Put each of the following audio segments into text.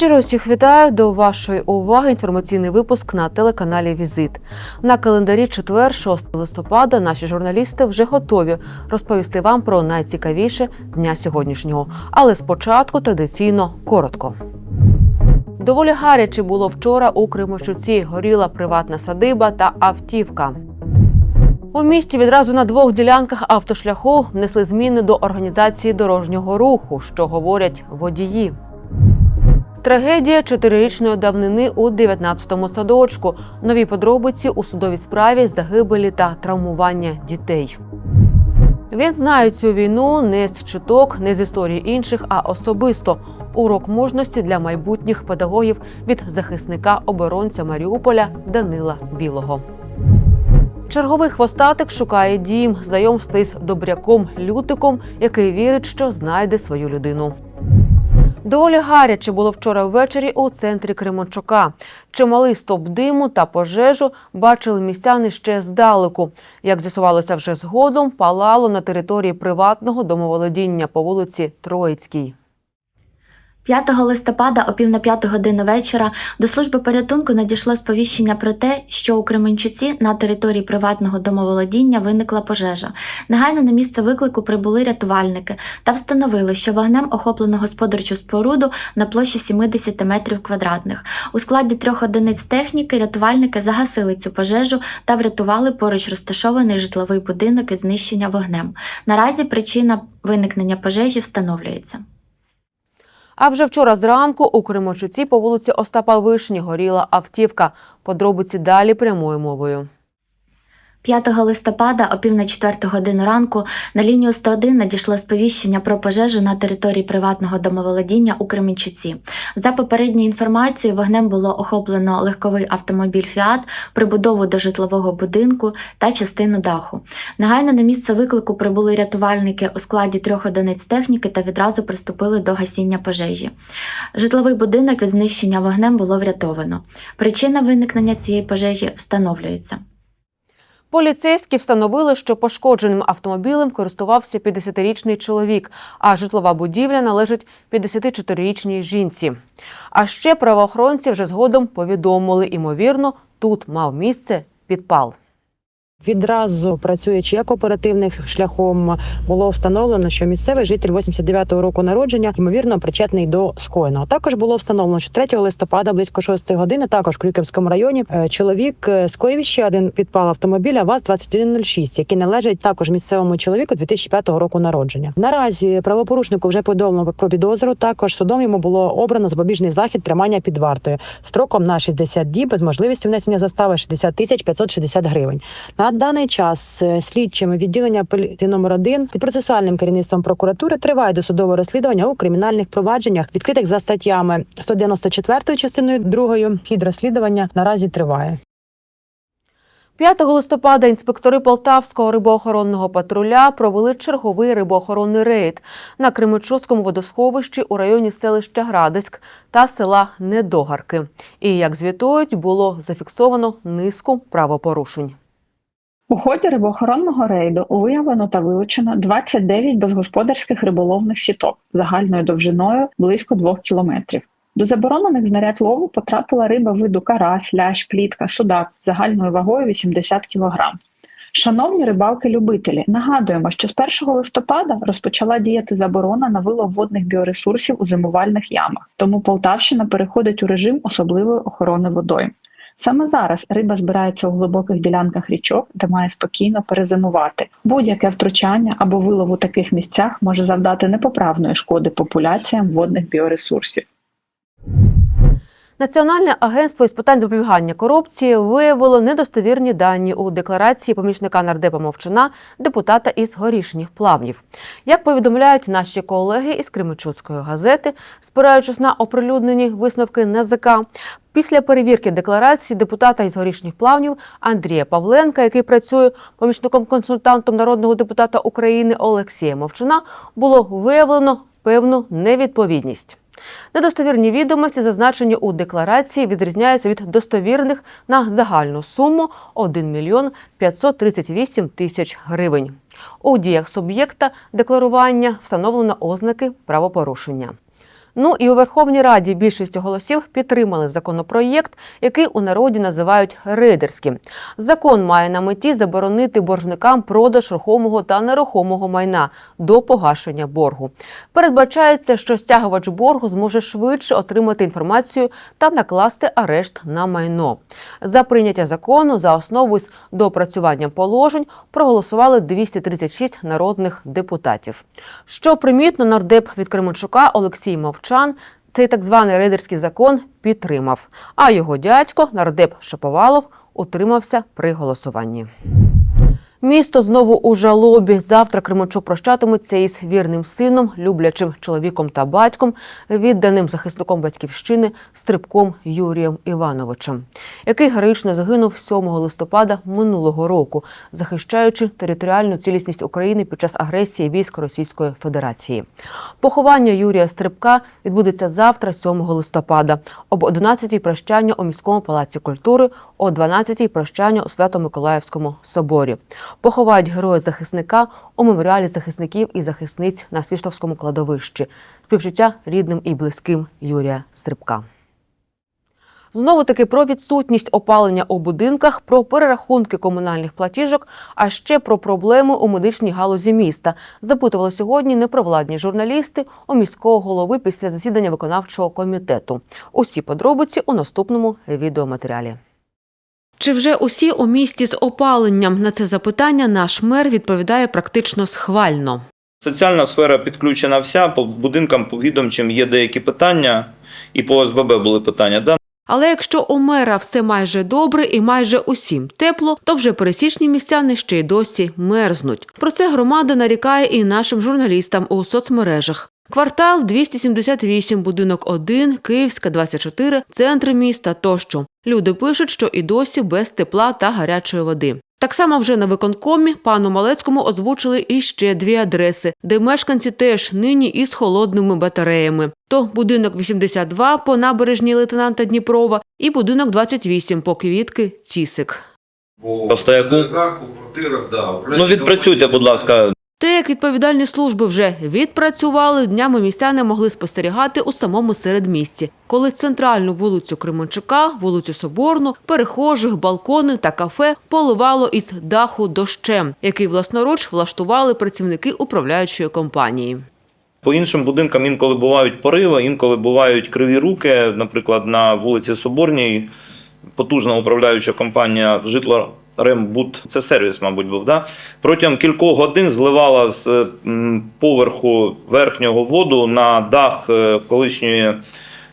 Щиро всіх вітаю до вашої уваги. Інформаційний випуск на телеканалі Візит. На календарі четвер, 6 листопада, наші журналісти вже готові розповісти вам про найцікавіше дня сьогоднішнього. Але спочатку традиційно коротко. Доволі гаряче було вчора у Кримощуці. Горіла приватна садиба та автівка. У місті відразу на двох ділянках автошляху внесли зміни до організації дорожнього руху, що говорять водії. Трагедія чотирирічної давнини у 19-му садочку. Нові подробиці у судовій справі загибелі та травмування дітей. Він знає цю війну не з чуток, не з історії інших, а особисто. Урок мужності для майбутніх педагогів від захисника оборонця Маріуполя Данила Білого. Черговий хвостатик шукає дім, знайомство із добряком Лютиком, який вірить, що знайде свою людину. Доволі гаряче було вчора ввечері у центрі Кременчука. Чималий стоп диму та пожежу бачили містяни ще здалеку. Як з'ясувалося вже згодом, палало на території приватного домоволодіння по вулиці Троїцькій. 5 листопада о пів на п'яту годину вечора до служби порятунку надійшло сповіщення про те, що у Кременчуці на території приватного домоволодіння виникла пожежа. Негайно на місце виклику прибули рятувальники та встановили, що вогнем охоплено господарчу споруду на площі 70 метрів квадратних. У складі трьох одиниць техніки рятувальники загасили цю пожежу та врятували поруч розташований житловий будинок від знищення вогнем. Наразі причина виникнення пожежі встановлюється. А вже вчора зранку у Кримочуці по вулиці Остапа Вишні горіла автівка. Подробиці далі прямою мовою. 5 листопада о пів на четверту годину ранку на лінію 101 надійшло сповіщення про пожежу на території приватного домоволодіння у Кременчуці. За попередньою інформацією, вогнем було охоплено легковий автомобіль Фіат, прибудову до житлового будинку та частину даху. Негайно на місце виклику прибули рятувальники у складі трьох одиниць техніки та відразу приступили до гасіння пожежі. Житловий будинок від знищення вогнем було врятовано. Причина виникнення цієї пожежі встановлюється. Поліцейські встановили, що пошкодженим автомобілем користувався 50-річний чоловік, а житлова будівля належить 54-річній жінці. А ще правоохоронці вже згодом повідомили, імовірно, тут мав місце підпал. Відразу працюючи як оперативним шляхом, було встановлено, що місцевий житель 89-го року народження ймовірно причетний до скоєного. Також було встановлено, що 3 листопада близько 6 години, також в Крюківському районі, е, чоловік е, скоїв ще один підпал автомобіля ВАЗ 2106 який належить також місцевому чоловіку 2005 року народження. Наразі правопорушнику вже повідомлено про підозру. Також судом йому було обрано запобіжний захід тримання під вартою строком на 60 діб з можливістю внесення застави 60 тисяч 560 гривень. Даний час е, слідчими відділення поліції номер 1 під процесуальним керівництвом прокуратури триває досудове розслідування у кримінальних провадженнях, відкритих за статтями 194 частиною 2. Хід розслідування наразі триває. 5 листопада інспектори Полтавського рибоохоронного патруля провели черговий рибоохоронний рейд на Кременчуцькому водосховищі у районі селища Градиськ та села Недогарки. І, як звітують, було зафіксовано низку правопорушень. У ході рибоохоронного рейду виявлено та вилучено 29 безгосподарських риболовних сіток загальною довжиною близько 2 кілометрів. До заборонених знаряд лову потрапила риба виду карась, лящ, плітка, судак загальною вагою 80 кг. Шановні рибалки-любителі, нагадуємо, що з 1 листопада розпочала діяти заборона на вилов водних біоресурсів у зимувальних ямах, тому Полтавщина переходить у режим особливої охорони водою. Саме зараз риба збирається у глибоких ділянках річок, де має спокійно перезимувати. Будь-яке втручання або вилов у таких місцях може завдати непоправної шкоди популяціям водних біоресурсів. Національне агентство із питань запобігання корупції виявило недостовірні дані у декларації помічника нардепа Мовчина, депутата із горішніх плавнів. Як повідомляють наші колеги із Кременчуцької газети, спираючись на оприлюднені висновки НАЗК, після перевірки декларації депутата із горішніх плавнів Андрія Павленка, який працює помічником-консультантом народного депутата України Олексія Мовчина, було виявлено певну невідповідність. Недостовірні відомості, зазначені у декларації, відрізняються від достовірних на загальну суму 1 мільйон 538 тисяч гривень. У діях суб'єкта декларування встановлено ознаки правопорушення. Ну і у Верховній Раді більшістю голосів підтримали законопроєкт, який у народі називають рейдерським. Закон має на меті заборонити боржникам продаж рухомого та нерухомого майна до погашення боргу. Передбачається, що стягувач боргу зможе швидше отримати інформацію та накласти арешт на майно. За прийняття закону за основу з доопрацювання положень проголосували 236 народних депутатів. Що примітно, нардеп від Кременчука Олексій Мовчан цей так званий рейдерський закон підтримав. А його дядько, нардеп Шаповалов, утримався при голосуванні. Місто знову у жалобі. Завтра Кременчук прощатиметься із вірним сином, люблячим чоловіком та батьком, відданим захисником батьківщини Стрибком Юрієм Івановичем, який героїчно загинув 7 листопада минулого року, захищаючи територіальну цілісність України під час агресії військ Російської Федерації. Поховання Юрія Стрибка відбудеться завтра, 7 листопада, об 11-й прощання у міському палаці культури, о 12-й прощання у Свято-Миколаївському соборі. Поховають героя захисника у меморіалі захисників і захисниць на Свіштовському кладовищі. Співчуття рідним і близьким Юрія Стрибка. Знову таки про відсутність опалення у будинках, про перерахунки комунальних платіжок, а ще про проблеми у медичній галузі міста. Запитували сьогодні непровладні журналісти у міського голови після засідання виконавчого комітету. Усі подробиці у наступному відеоматеріалі. Чи вже усі у місті з опаленням? На це запитання наш мер відповідає практично схвально. Соціальна сфера підключена вся, по будинкам по відомчим є деякі питання, і по ОСББ були питання. Да? Але якщо у мера все майже добре і майже усім тепло, то вже пересічні містяни ще й досі мерзнуть. Про це громада нарікає і нашим журналістам у соцмережах. Квартал 278, будинок 1, Київська 24, центр міста тощо. Люди пишуть, що і досі без тепла та гарячої води. Так само вже на виконкомі пану Малецькому озвучили іще дві адреси, де мешканці теж нині із холодними батареями. То будинок 82 по набережній лейтенанта Дніпрова і будинок 28 по квітки Цісик. По стояку? Квартирах, да. Ну відпрацюйте, будь ласка, Те, як відповідальні служби вже відпрацювали, днями містяни могли спостерігати у самому середмісті, коли центральну вулицю Кременчука, вулицю Соборну, перехожих, балкони та кафе поливало із даху дощем, який власноруч влаштували працівники управляючої компанії. По іншим будинкам інколи бувають пориви, інколи бувають криві руки. Наприклад, на вулиці Соборній потужна управляюча компанія Житлорембуд, це сервіс, мабуть, був. Да? Протягом кількох годин зливала з поверху верхнього воду на дах е, колишньої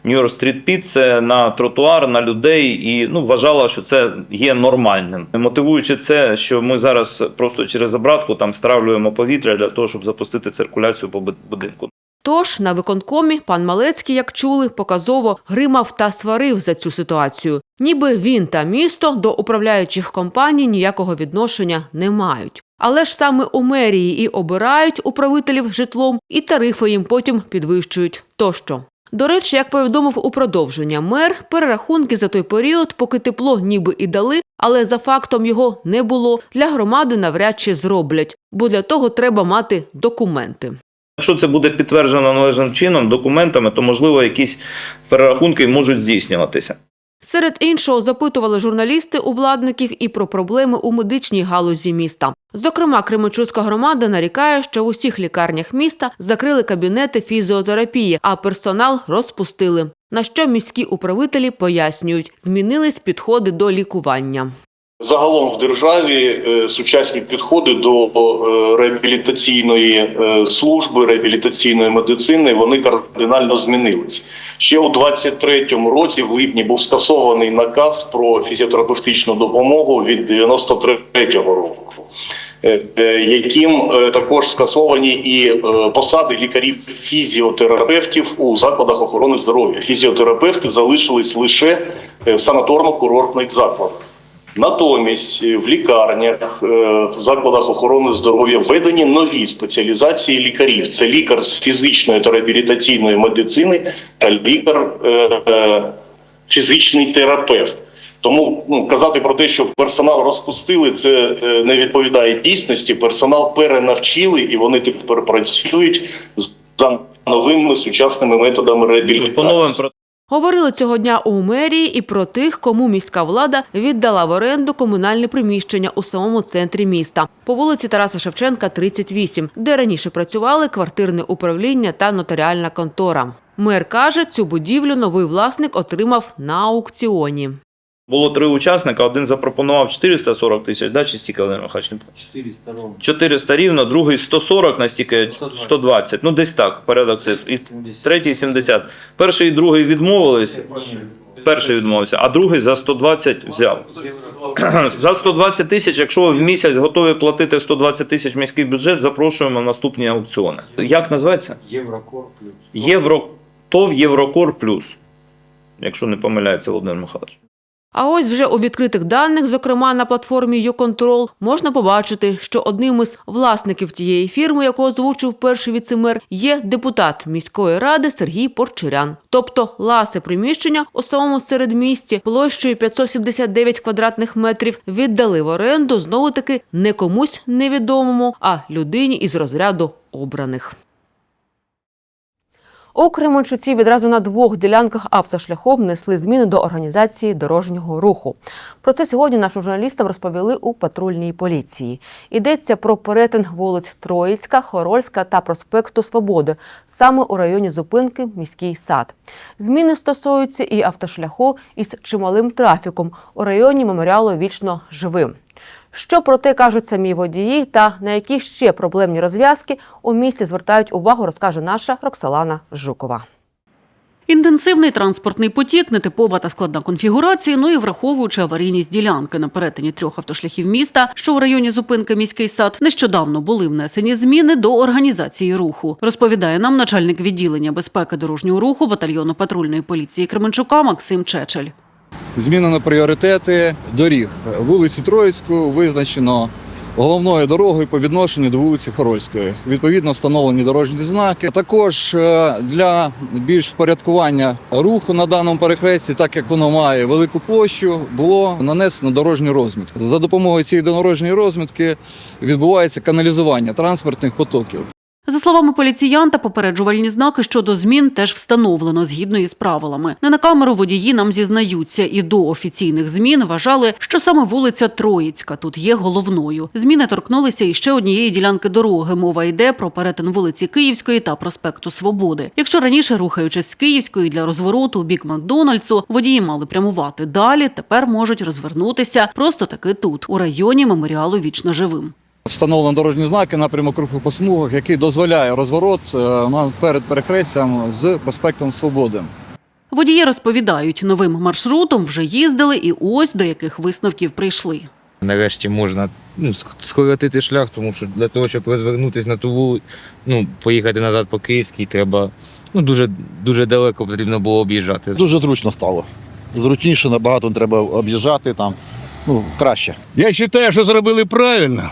Нью-Йорк Стріт Піци на тротуар, на людей і ну, вважала, що це є нормальним. Мотивуючи це, що ми зараз просто через обратку там стравлюємо повітря для того, щоб запустити циркуляцію по будинку. Тож на виконкомі пан Малецький, як чули, показово гримав та сварив за цю ситуацію. Ніби він та місто до управляючих компаній ніякого відношення не мають. Але ж саме у мерії і обирають управителів житлом, і тарифи їм потім підвищують тощо. До речі, як повідомив у продовження мер, перерахунки за той період, поки тепло ніби і дали, але за фактом його не було, для громади навряд чи зроблять, бо для того треба мати документи. Якщо це буде підтверджено належним чином, документами, то можливо якісь перерахунки можуть здійснюватися. Серед іншого запитували журналісти у владників і про проблеми у медичній галузі міста. Зокрема, Кременчуцька громада нарікає, що в усіх лікарнях міста закрили кабінети фізіотерапії, а персонал розпустили. На що міські управителі пояснюють, змінились підходи до лікування. Загалом в державі е, сучасні підходи до е, реабілітаційної е, служби, реабілітаційної медицини вони кардинально змінились. Ще у 23-му році, в липні, був скасований наказ про фізіотерапевтичну допомогу від 93-го року. Яким також скасовані і посади лікарів-фізіотерапевтів у закладах охорони здоров'я. Фізіотерапевти залишились лише в санаторно-курортних закладах. Натомість е, в лікарнях, е, в закладах охорони здоров'я введені нові спеціалізації лікарів: це лікар з фізичної та реабілітаційної медицини та лікар е, фізичний терапевт. Тому ну, казати про те, що персонал розпустили, це не відповідає дійсності. Персонал перенавчили і вони тепер працюють за новими сучасними методами реабілітації. Говорили цього дня у мерії і про тих, кому міська влада віддала в оренду комунальне приміщення у самому центрі міста по вулиці Тараса Шевченка, 38, де раніше працювали квартирне управління та нотаріальна контора. Мер каже, цю будівлю новий власник отримав на аукціоні. Було три учасника. Один запропонував 440 тисяч, да, чи стільки Володимир Михайлович? 400 ровно. 400 рівно, другий 140 на стільки 120. Ну десь так, порядок цифр. І третій 70. Перший і другий відмовились. Перший відмовився, а другий за 120 взяв. За 120 тисяч, якщо ви в місяць готові платити 120 тисяч в міський бюджет, запрошуємо на наступні аукціони. Як називається? Єврокор плюс. Євро... ТОВ Єврокор Плюс. Якщо не помиляється Володимир Михайлович. А ось вже у відкритих даних, зокрема на платформі «Юконтрол», можна побачити, що одним із власників тієї фірми, яку озвучив перший віцемер, є депутат міської ради Сергій Порчирян. Тобто ласе приміщення у самому середмісті площею 579 квадратних метрів віддали в оренду знову таки не комусь невідомому, а людині із розряду обраних. У Кременчуці відразу на двох ділянках автошляхом внесли зміни до організації дорожнього руху. Про це сьогодні нашим журналістам розповіли у патрульній поліції. Йдеться про перетин вулиць Троїцька, Хорольська та проспекту Свободи, саме у районі зупинки Міський сад. Зміни стосуються і автошляху із чималим трафіком у районі меморіалу Вічно живим. Що про те кажуть самі водії та на які ще проблемні розв'язки у місті звертають увагу, розкаже наша Роксолана Жукова. Інтенсивний транспортний потік, нетипова та складна конфігурація, ну і враховуючи аварійність ділянки на перетині трьох автошляхів міста, що у районі зупинки міський сад, нещодавно були внесені зміни до організації руху. Розповідає нам начальник відділення безпеки дорожнього руху батальйону патрульної поліції Кременчука Максим Чечель. Змінено пріоритети доріг. Вулицю Троїцьку визначено головною дорогою по відношенню до вулиці Хорольської. Відповідно, встановлені дорожні знаки. Також е, для більш впорядкування руху на даному перехресті, так як воно має велику площу, було нанесено дорожню розмітку. За допомогою цієї дорожньої розмітки відбувається каналізування транспортних потоків. За словами поліціянта, попереджувальні знаки щодо змін теж встановлено згідно із правилами. Не на камеру водії нам зізнаються, і до офіційних змін вважали, що саме вулиця Троїцька тут є головною. Зміни торкнулися і ще однієї ділянки дороги. Мова йде про перетин вулиці Київської та проспекту Свободи. Якщо раніше, рухаючись з Київської для розвороту у бік Макдональдсу, водії мали прямувати далі, тепер можуть розвернутися просто таки тут, у районі меморіалу Вічно живим. Встановлено дорожні знаки напрямок руху по смугах, який дозволяє розворот е, перед перехрестям з проспектом Свободи. Водії розповідають, новим маршрутом вже їздили і ось до яких висновків прийшли. Нарешті можна ну, скоротити шлях, тому що для того, щоб розвернутися на ту вулицю, ну, поїхати назад по Київській, треба ну, дуже, дуже далеко потрібно було об'їжджати. Дуже зручно стало. Зручніше набагато треба об'їжджати там. Ну, краще. Я вважаю, що зробили правильно.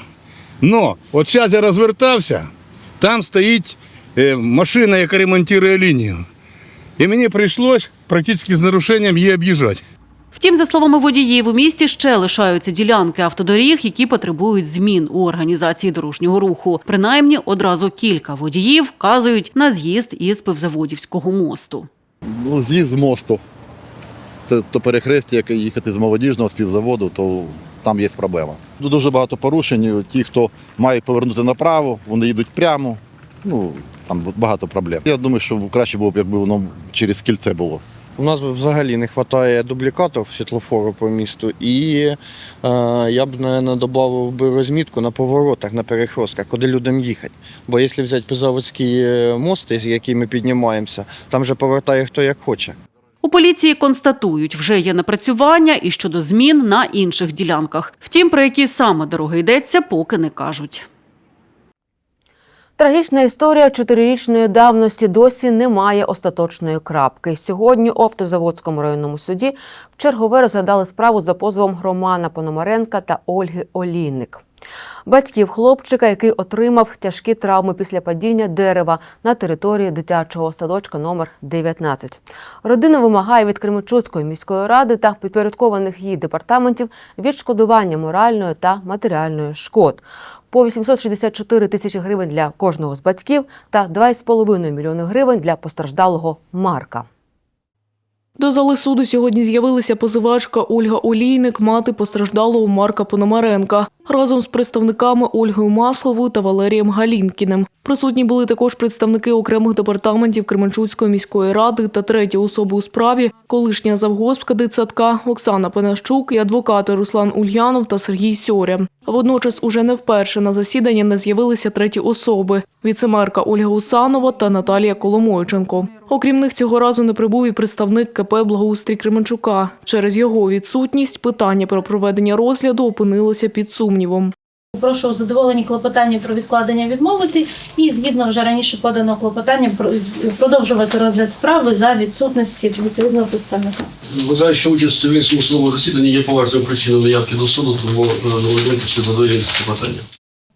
Но от зараз я розвертався, там стоїть е, машина, яка ремонтує лінію. І мені прийшлось практично з нарушенням її об'їжджати. Втім, за словами водіїв, у місті ще лишаються ділянки автодоріг, які потребують змін у організації дорожнього руху. Принаймні, одразу кілька водіїв вказують на з'їзд із Пивзаводівського мосту. Ну, з'їзд з мосту. Це то перехрестя, яке їхати з молодіжного співзаводу, то там є проблема. Дуже багато порушень. Ті, хто має повернути направо, вони їдуть прямо. Ну, там багато проблем. Я думаю, що краще було б, якби воно через кільце було. У нас взагалі не вистачає дублікатів світлофору по місту, і е, я б, мабуть, додав би розмітку на поворотах, на перехрестках, куди людям їхати. Бо якщо взяти Пизаводський е, мост, з який ми піднімаємося, там же повертає хто як хоче. У поліції констатують, вже є напрацювання і щодо змін на інших ділянках. Втім, про які саме дороги йдеться, поки не кажуть. Трагічна історія чотирирічної давності досі не має остаточної крапки. Сьогодні у Автозаводському районному суді в чергове розглядали справу за позовом Романа Пономаренка та Ольги Олійник. Батьків хлопчика, який отримав тяжкі травми після падіння дерева на території дитячого садочка номер 19. Родина вимагає від Кременчуцької міської ради та підпорядкованих їй департаментів відшкодування моральної та матеріальної шкод по 864 тисячі гривень для кожного з батьків та 2,5 мільйони гривень для постраждалого Марка. До зали суду сьогодні з'явилися позивачка Ольга Олійник, мати постраждалого Марка Пономаренка, разом з представниками Ольгою Масловою та Валерієм Галінкіним. Присутні були також представники окремих департаментів Кременчуцької міської ради та треті особи у справі, колишня завгоспка дитсадка Оксана Пенащук і адвокати Руслан Ульянов та Сергій Сьоря. Водночас уже не вперше на засідання не з'явилися треті особи – віцемерка Ольга Усанова та Наталія Коломойченко. Окрім них, цього разу не прибув і представник КП «Благоустрій Кременчука». Через його відсутність питання про проведення розгляду опинилося під сумнівом. Прошу у задоволенні клопотання про відкладення відмовити і згідно вже раніше поданого клопотання про- продовжувати розгляд справи за відсутності відповідного представника. Вважаю, що участь в судовому засіданні є поважною причиною заявки до суду, тому доведемо після задоволення питання.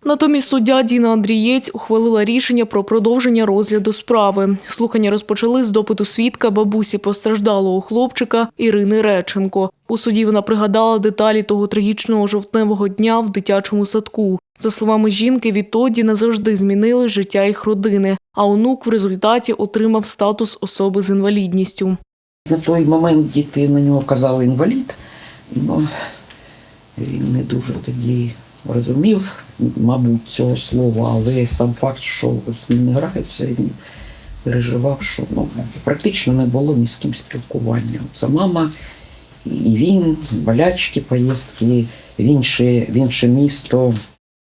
Натомість суддя Діна Андрієць ухвалила рішення про продовження розгляду справи. Слухання розпочали з допиту свідка бабусі постраждалого хлопчика Ірини Реченко. У суді вона пригадала деталі того трагічного жовтневого дня в дитячому садку. За словами жінки, відтоді назавжди змінили життя їх родини, а онук в результаті отримав статус особи з інвалідністю. На той момент діти на нього казали інвалід. Ну, він не дуже тоді розумів, мабуть, цього слова, але сам факт, що з ним не граються, він переживав, що ну, практично не було ні з ким спілкування. Це мама і він, болячки, поїздки в інше, в інше місто.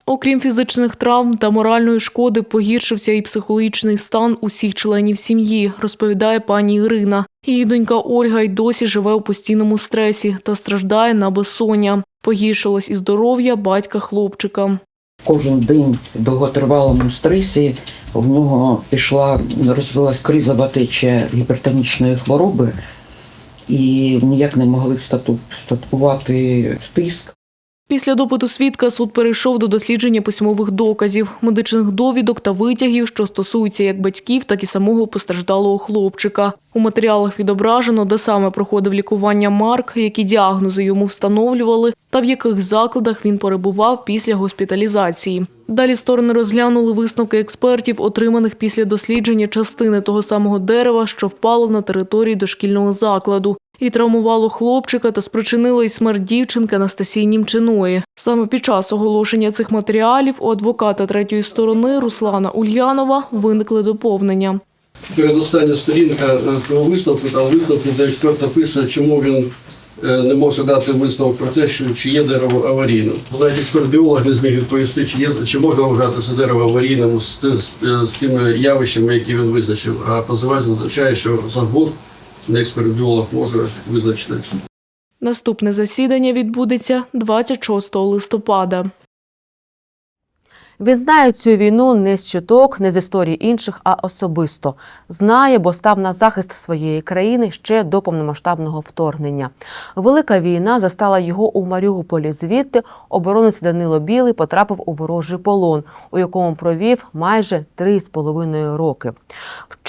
Окрім фізичних травм та моральної шкоди, погіршився і психологічний стан усіх членів сім'ї, розповідає пані Ірина. Її донька Ольга й досі живе у постійному стресі та страждає на безсоння. Погіршилось і здоров'я батька хлопчика. Кожен день в довготривалому стресі в нього пішла, розвилась кризова течія гіпертонічної хвороби, і ніяк не могли стату- статкувати тиск. Після допиту свідка суд перейшов до дослідження письмових доказів, медичних довідок та витягів, що стосуються як батьків, так і самого постраждалого хлопчика. У матеріалах відображено, де саме проходив лікування Марк, які діагнози йому встановлювали, та в яких закладах він перебував після госпіталізації. Далі сторони розглянули висновки експертів, отриманих після дослідження частини того самого дерева, що впало на території дошкільного закладу. І травмувало хлопчика та спричинило й смерть дівчинки Анастасії Німчиної. Саме під час оголошення цих матеріалів у адвоката третьої сторони Руслана Ульянова виникли доповнення. Передостання сторінка е, про висновку, там висновки, де експерт написує, чому він е, не може дати висновок про те, що чи є дерево аварійним. Навіть експерт-біолог не зміг відповісти, чи, є, чи можна вважати дерево аварійним з, з, з тими явищами, які він визначив. А позивач зазначає, що завгосп, не експерт-біолог може визначити. Наступне засідання відбудеться 26 листопада. Він знає цю війну не з чуток, не з історії інших, а особисто. Знає, бо став на захист своєї країни ще до повномасштабного вторгнення. Велика війна застала його у Маріуполі. Звідти оборонець Данило Білий потрапив у ворожий полон, у якому провів майже три з половиною роки.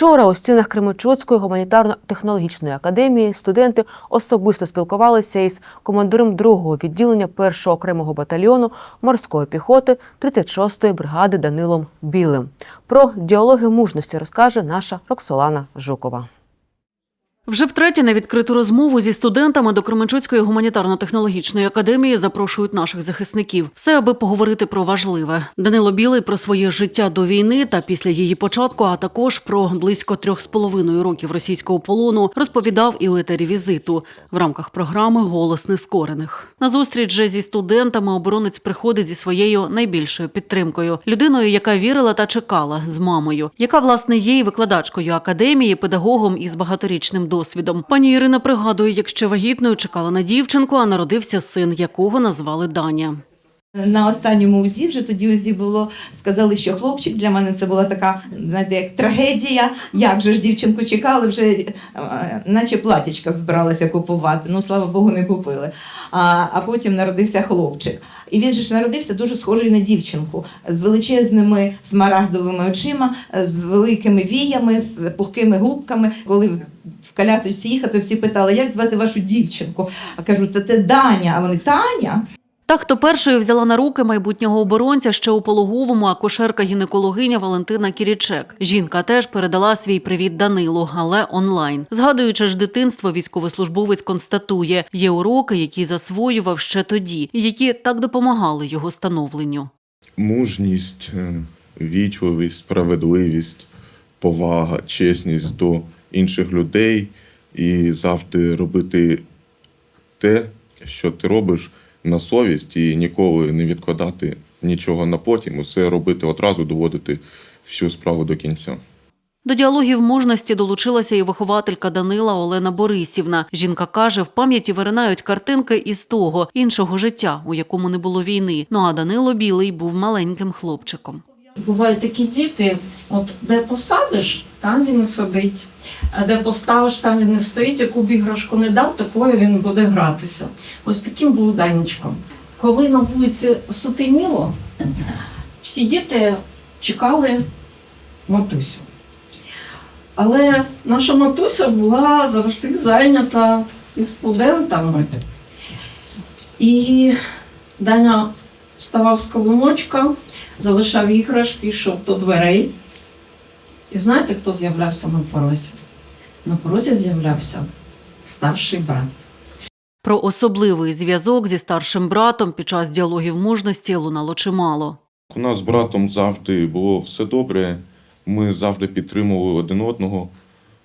Вчора у стінах Кременчуцької гуманітарно-технологічної академії студенти особисто спілкувалися із командиром другого відділення першого окремого батальйону морської піхоти 36-ї бригади Данилом Білим. Про діалоги мужності розкаже наша Роксолана Жукова. Вже втретє на відкриту розмову зі студентами до Кременчуцької гуманітарно-технологічної академії запрошують наших захисників. Все, аби поговорити про важливе. Данило Білий про своє життя до війни та після її початку, а також про близько трьох з половиною років російського полону розповідав і у етері візиту в рамках програми Голос нескорених. На зустріч же зі студентами оборонець приходить зі своєю найбільшою підтримкою людиною, яка вірила та чекала з мамою, яка власне є і викладачкою академії, педагогом із багаторічним досвідом. Пані Ірина пригадує, як ще вагітною чекала на дівчинку, а народився син, якого назвали Даня. На останньому УЗІ, вже тоді УЗІ було, сказали, що хлопчик для мене це була така, знаєте, як трагедія. Як же ж дівчинку чекали, вже е, наче платічка збиралася купувати. Ну, слава Богу, не купили. А, а потім народився хлопчик. І він же ж народився дуже схожий на дівчинку з величезними смарагдовими очима, з великими віями, з пухкими губками. Коли в- колясочці їхати, всі питали, як звати вашу дівчинку. А кажу, це це Даня. А вони Таня. Та, хто першою взяла на руки майбутнього оборонця ще у пологовому, акушерка-гінекологиня Валентина Кірічек. Жінка теж передала свій привіт Данилу, але онлайн. Згадуючи ж дитинство, військовослужбовець констатує, є уроки, які засвоював ще тоді, і які так допомагали його становленню. мужність, е, вічливість, справедливість, повага, чесність до інших людей і завжди робити те, що ти робиш на совість, і ніколи не відкладати нічого на потім, усе робити одразу, доводити всю справу до кінця. До діалогів мужності долучилася і вихователька Данила Олена Борисівна. Жінка каже, в пам'яті виринають картинки із того іншого життя, у якому не було війни. Ну а Данило Білий був маленьким хлопчиком. Бувають такі діти, от де посадиш, там він і сидить. А де поставиш, там він не стоїть, яку б іграшку не дав, такою він буде гратися. Ось таким був Данечком. Коли на вулиці сутеніло, всі діти чекали матусю. Але наша матуся була завжди зайнята із студентами. І Даня ставав з коломочка, залишав іграшки, йшов до дверей. І знаєте, хто з'являвся на порозі? На порозі з'являвся старший брат. Про особливий зв'язок зі старшим братом під час діалогів мужності лунало чимало. У нас з братом завжди було все добре. Ми завжди підтримували один одного,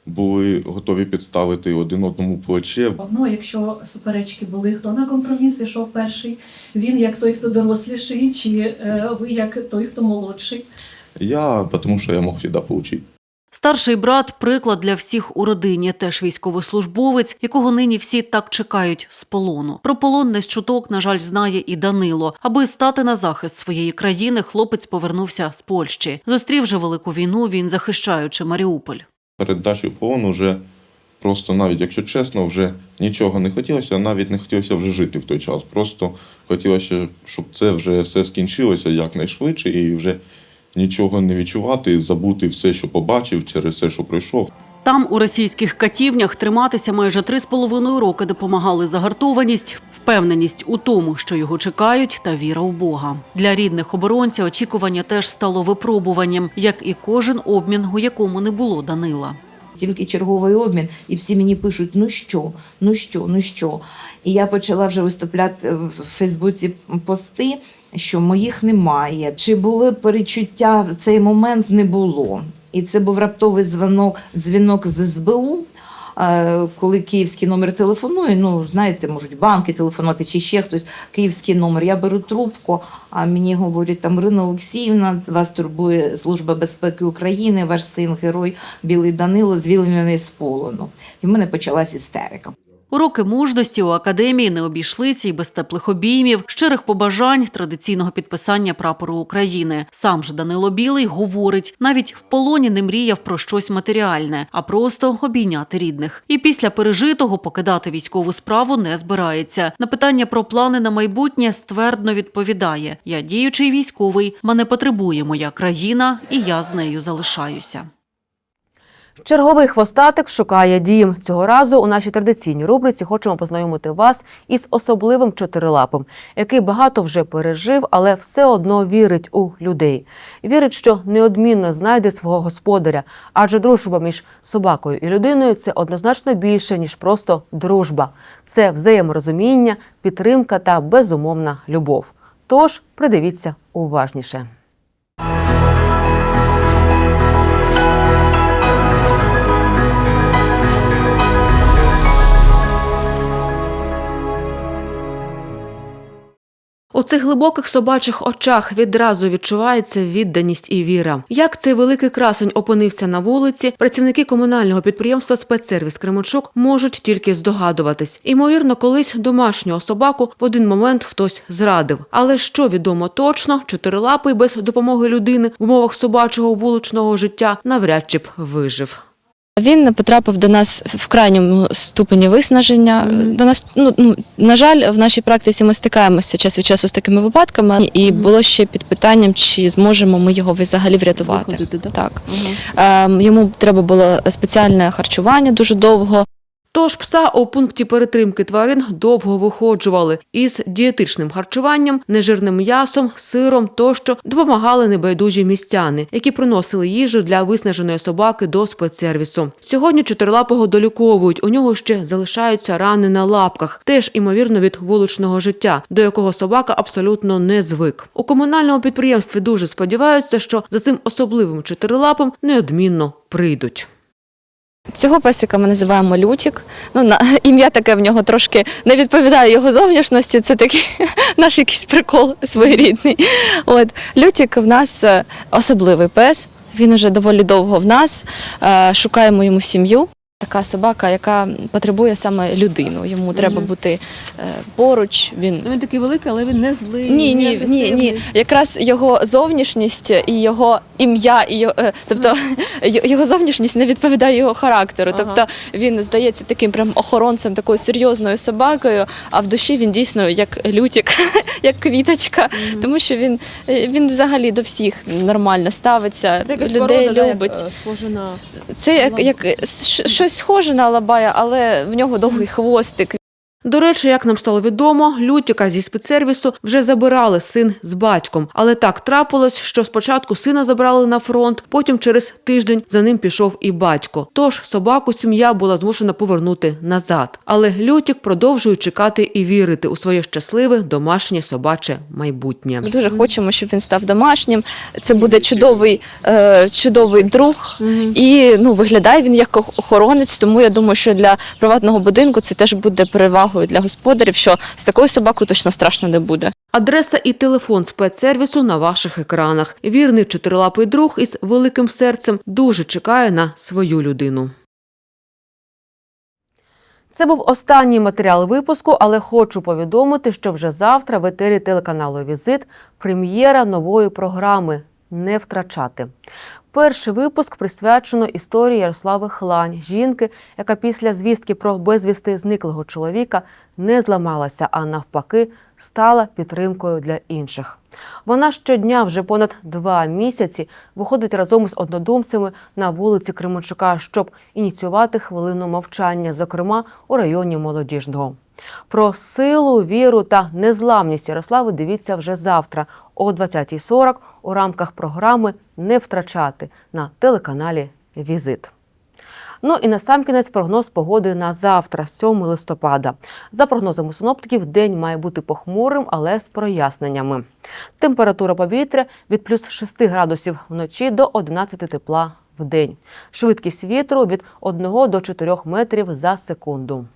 були готові підставити один одному плече. Ну, якщо суперечки були, хто на компроміс йшов перший, він як той, хто доросліший, чи е, ви як той, хто молодший. Я, тому що я мог завжди отримати. Старший брат приклад для всіх у родині, теж військовослужбовець, якого нині всі так чекають з полону. Про полон не з чуток, на жаль, знає і Данило. Аби стати на захист своєї країни, хлопець повернувся з Польщі. Зустрів же велику війну. Він захищаючи Маріуполь. Перед дачею полону вже просто, навіть якщо чесно, вже нічого не хотілося, навіть не хотілося вже жити в той час. Просто хотілося, щоб це вже все скінчилося якнайшвидше і вже нічого не відчувати, забути все, що побачив, через все, що пройшов. Там у російських катівнях триматися майже три з половиною роки допомагали загартованість, впевненість у тому, що його чекають, та віра в Бога. Для рідних оборонця очікування теж стало випробуванням, як і кожен обмін, у якому не було Данила. Тільки черговий обмін, і всі мені пишуть: ну що, ну що, ну що. І я почала вже виступляти в Фейсбуці пости, що моїх немає. Чи були перечуття в цей момент не було. І це був раптовий дзвінок, дзвінок з СБУ. е, Коли київський номер телефонує, ну знаєте, можуть банки телефонувати чи ще хтось, київський номер. Я беру трубку, а мені говорять там Рина Олексіївна, вас турбує Служба безпеки України, ваш син, герой Білий Данило, звільнений з полону. І в мене почалась істерика. Уроки мужності у академії не обійшлися і без теплих обіймів, щирих побажань, традиційного підписання прапору України. Сам же Данило Білий говорить, навіть в полоні не мріяв про щось матеріальне, а просто обійняти рідних. І після пережитого покидати військову справу не збирається. На питання про плани на майбутнє ствердно відповідає: я діючий військовий, мене потребує моя країна, і я з нею залишаюся. Черговий хвостатик шукає дім. Цього разу у нашій традиційній рубриці хочемо познайомити вас із особливим чотирилапим, який багато вже пережив, але все одно вірить у людей. Вірить, що неодмінно знайде свого господаря, адже дружба між собакою і людиною це однозначно більше ніж просто дружба. Це взаєморозуміння, підтримка та безумовна любов. Тож придивіться уважніше. Цих глибоких собачих очах відразу відчувається відданість і віра. Як цей великий красень опинився на вулиці, працівники комунального підприємства Спецсервіс Кременчук можуть тільки здогадуватись. Імовірно, колись домашнього собаку в один момент хтось зрадив. Але що відомо точно, чотирилапий без допомоги людини в умовах собачого вуличного життя навряд чи б вижив. Він потрапив до нас в крайньому ступені виснаження. До нас, ну, ну на жаль, в нашій практиці ми стикаємося час від часу з такими випадками, і було ще під питанням, чи зможемо ми його взагалі врятувати. так. Ем, йому треба було спеціальне харчування дуже довго. Тож пса у пункті перетримки тварин довго виходжували із дієтичним харчуванням, нежирним м'ясом, сиром тощо допомагали небайдужі містяни, які приносили їжу для виснаженої собаки до спецсервісу. Сьогодні чотирилапого доліковують. У нього ще залишаються рани на лапках, теж імовірно від вуличного життя, до якого собака абсолютно не звик. У комунальному підприємстві дуже сподіваються, що за цим особливим чотирилапом неодмінно прийдуть. Цього песика ми називаємо Лютік. Ну, на, ім'я таке в нього трошки не відповідає його зовнішності. Це такий наш якийсь прикол своєрідний. От Лютік в нас е, особливий пес. Він уже доволі довго в нас. Е, Шукаємо йому сім'ю. Така собака, яка потребує саме людину. Йому треба бути е, поруч. Він Він такий великий, але він не злий. ні, ні, ні, ні. Якраз його зовнішність і його ім'я, і його, е, тобто й- його зовнішність не відповідає його характеру. Ага. Тобто він здається таким прям охоронцем, такою серйозною собакою, а в душі він дійсно як лютік, як квіточка, тому що він, е, він взагалі до всіх нормально ставиться, людей любить. схоже на Це як, як щ- щось схоже на Алабая, але в нього довгий хвостик. До речі, як нам стало відомо, Лютіка зі спецсервісу вже забирали син з батьком. Але так трапилось, що спочатку сина забрали на фронт, потім через тиждень за ним пішов і батько. Тож собаку сім'я була змушена повернути назад. Але Лютік продовжує чекати і вірити у своє щасливе домашнє собаче майбутнє. Ми дуже хочемо, щоб він став домашнім. Це буде чудовий, е, чудовий друг. І ну, виглядає він як ох- охоронець, тому я думаю, що для приватного будинку це теж буде перевагою для господарів, що з такою собакою точно страшно не буде. Адреса і телефон спецсервісу на ваших екранах. Вірний чотирилапий друг із великим серцем дуже чекає на свою людину. Це був останній матеріал випуску, але хочу повідомити, що вже завтра в етері телеканалу Візит прем'єра нової програми Не втрачати. Перший випуск присвячено історії Ярослави Хлань, жінки, яка після звістки про безвісти зниклого чоловіка не зламалася, а навпаки стала підтримкою для інших. Вона щодня вже понад два місяці виходить разом із однодумцями на вулиці Кременчука, щоб ініціювати хвилину мовчання, зокрема у районі молодіжного. Про силу, віру та незламність Ярослави дивіться вже завтра о 20.40 у рамках програми Не втрачати на телеканалі Візит. Ну і насамкінець прогноз погоди на завтра, 7 листопада. За прогнозами синоптиків, день має бути похмурим, але з проясненнями. Температура повітря від плюс 6 градусів вночі до 11 тепла в день. Швидкість вітру від 1 до 4 метрів за секунду.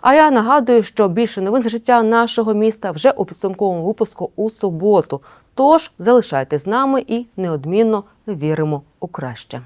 А я нагадую, що більше новин з життя нашого міста вже у підсумковому випуску у суботу. Тож залишайтесь з нами і неодмінно віримо у краще.